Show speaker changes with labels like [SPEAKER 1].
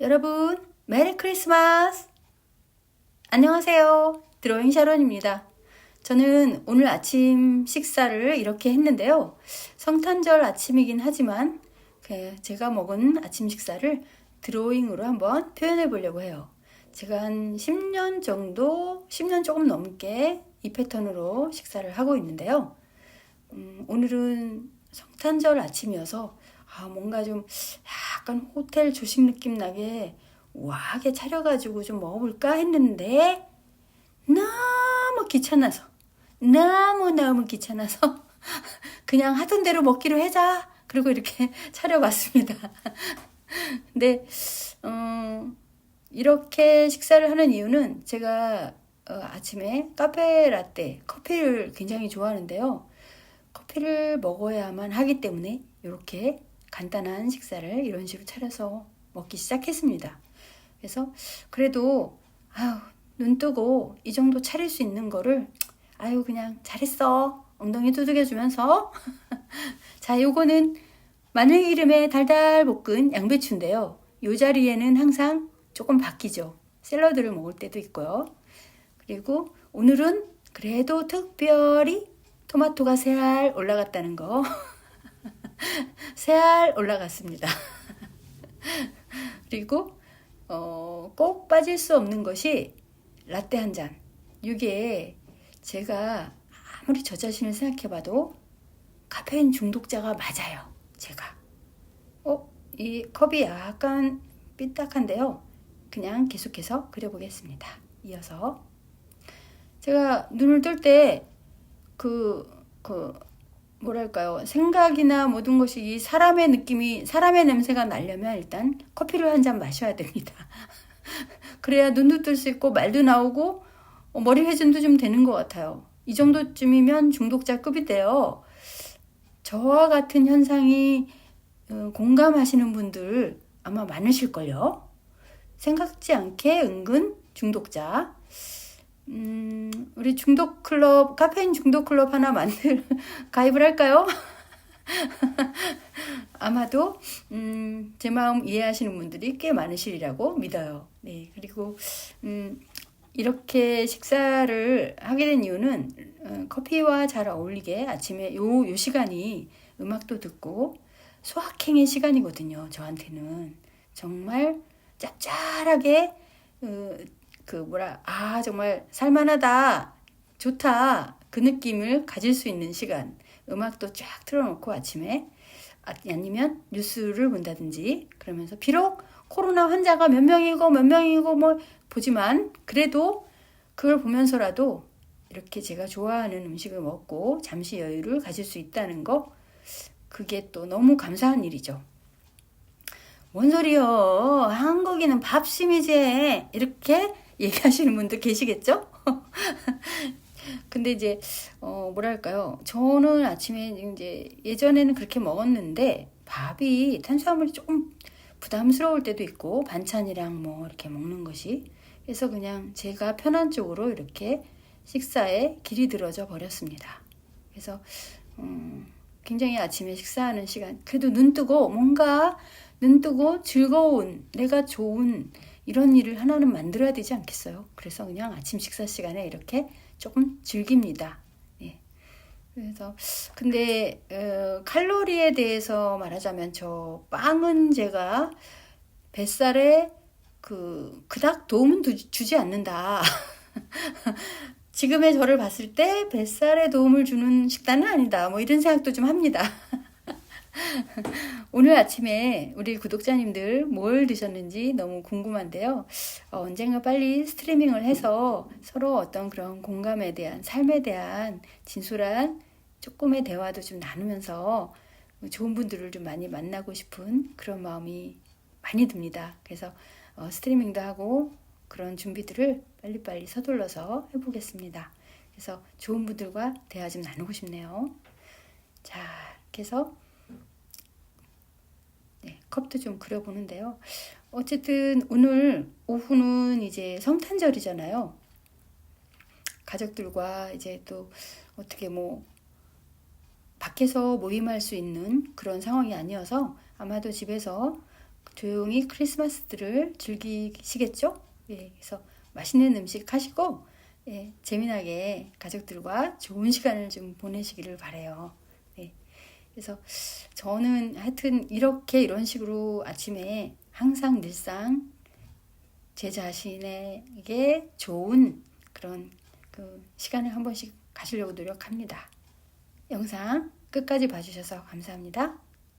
[SPEAKER 1] 여러분, 메리 크리스마스! 안녕하세요. 드로잉 샤론입니다. 저는 오늘 아침 식사를 이렇게 했는데요. 성탄절 아침이긴 하지만 그 제가 먹은 아침 식사를 드로잉으로 한번 표현해 보려고 해요. 제가 한 10년 정도, 10년 조금 넘게 이 패턴으로 식사를 하고 있는데요. 음, 오늘은 성탄절 아침이어서 아, 뭔가 좀 약간 호텔 조식 느낌 나게 우아하게 차려가지고 좀 먹어볼까 했는데 너무 귀찮아서 너무너무 귀찮아서 그냥 하던 대로 먹기로 해자 그리고 이렇게 차려봤습니다. 근데 어, 이렇게 식사를 하는 이유는 제가 어, 아침에 카페 라떼 커피를 굉장히 좋아하는데요. 커피를 먹어야만 하기 때문에 이렇게 간단한 식사를 이런 식으로 차려서 먹기 시작했습니다. 그래서 그래도 아유 눈 뜨고 이 정도 차릴 수 있는 거를 아유 그냥 잘했어 엉덩이 두들겨주면서 자 요거는 마늘 기름에 달달 볶은 양배추인데요. 요 자리에는 항상 조금 바뀌죠. 샐러드를 먹을 때도 있고요. 그리고 오늘은 그래도 특별히 토마토가 세알 올라갔다는 거. 세 알 올라갔습니다. 그리고 어, 꼭 빠질 수 없는 것이 라떼 한 잔. 이게 제가 아무리 저 자신을 생각해봐도 카페인 중독자가 맞아요. 제가. 어, 이 컵이 약간 삐딱한데요. 그냥 계속해서 그려보겠습니다. 이어서. 제가 눈을 뜰 때, 그, 그, 뭐랄까요. 생각이나 모든 것이 이 사람의 느낌이, 사람의 냄새가 나려면 일단 커피를 한 잔 마셔야 됩니다. 그래야 눈도 뜰 수 있고 말도 나오고 어, 머리 회전도 좀 되는 것 같아요. 이 정도쯤이면 중독자급이 돼요. 저와 같은 현상이 어, 공감하시는 분들 아마 많으실걸요. 생각지 않게 은근 중독자. 음, 우리 중독 클럽, 카페인 중독 클럽 하나 만들, 가입을 할까요? 아마도, 음, 제 마음 이해하시는 분들이 꽤 많으시리라고 믿어요. 네. 그리고, 음, 이렇게 식사를 하게 된 이유는 어, 커피와 잘 어울리게 아침에 요, 요 시간이 음악도 듣고 소확행의 시간이거든요. 저한테는. 정말 짭짤하게, 어, 그 뭐라, 아, 정말 살만하다, 좋다, 그 느낌을 가질 수 있는 시간. 음악도 쫙 틀어놓고 아침에 아, 아니면 뉴스를 본다든지 그러면서 비록 코로나 환자가 몇 명이고 몇 명이고 뭐 보지만 그래도 그걸 보면서라도 이렇게 제가 좋아하는 음식을 먹고 잠시 여유를 가질 수 있다는 거 그게 또 너무 감사한 일이죠. 뭔 소리요? 한국인은 밥심이지. 이렇게 얘기하시는 분도 계시겠죠? 근데 이제 어 뭐랄까요? 저는 아침에 이제 예전에는 그렇게 먹었는데 밥이 탄수화물이 조금 부담스러울 때도 있고 반찬이랑 뭐 이렇게 먹는 것이 그래서 그냥 제가 편한 쪽으로 이렇게 식사에 길이 들어져 버렸습니다. 그래서 음, 굉장히 아침에 식사하는 시간 그래도 눈 뜨고 뭔가 눈 뜨고 즐거운 내가 좋은 이런 일을 하나는 만들어야 되지 않겠어요? 그래서 그냥 아침 식사 시간에 이렇게 조금 즐깁니다. 예. 그래서 근데 어, 칼로리에 대해서 말하자면 저 빵은 제가 뱃살에 그 그닥 도움은 주지 않는다. 지금의 저를 봤을 때 뱃살에 도움을 주는 식단은 아니다. 뭐 이런 생각도 좀 합니다. 오늘 아침에 우리 구독자님들 뭘 드셨는지 너무 궁금한데요. 어, 언젠가 빨리 스트리밍을 해서 서로 어떤 그런 공감에 대한, 삶에 대한 진솔한 조금의 대화도 좀 나누면서 좋은 분들을 좀 많이 만나고 싶은 그런 마음이 많이 듭니다. 그래서 어, 스트리밍도 하고 그런 준비들을 빨리빨리 서둘러서 해보겠습니다. 그래서 좋은 분들과 대화 좀 나누고 싶네요. 자, 네, 컵도 좀 그려보는데요. 어쨌든 오늘 오후는 이제 성탄절이잖아요. 가족들과 이제 또 어떻게 뭐 밖에서 모임할 수 있는 그런 상황이 아니어서 아마도 집에서 조용히 크리스마스들을 즐기시겠죠? 예, 그래서 맛있는 음식 하시고 예, 재미나게 가족들과 좋은 시간을 좀 보내시기를 바래요. 네. 그래서 저는 하여튼 이렇게 이런 식으로 아침에 항상 늘상 제 자신에게 좋은 그런 그 시간을 한 번씩 가지려고 노력합니다. 영상 끝까지 봐주셔서 감사합니다.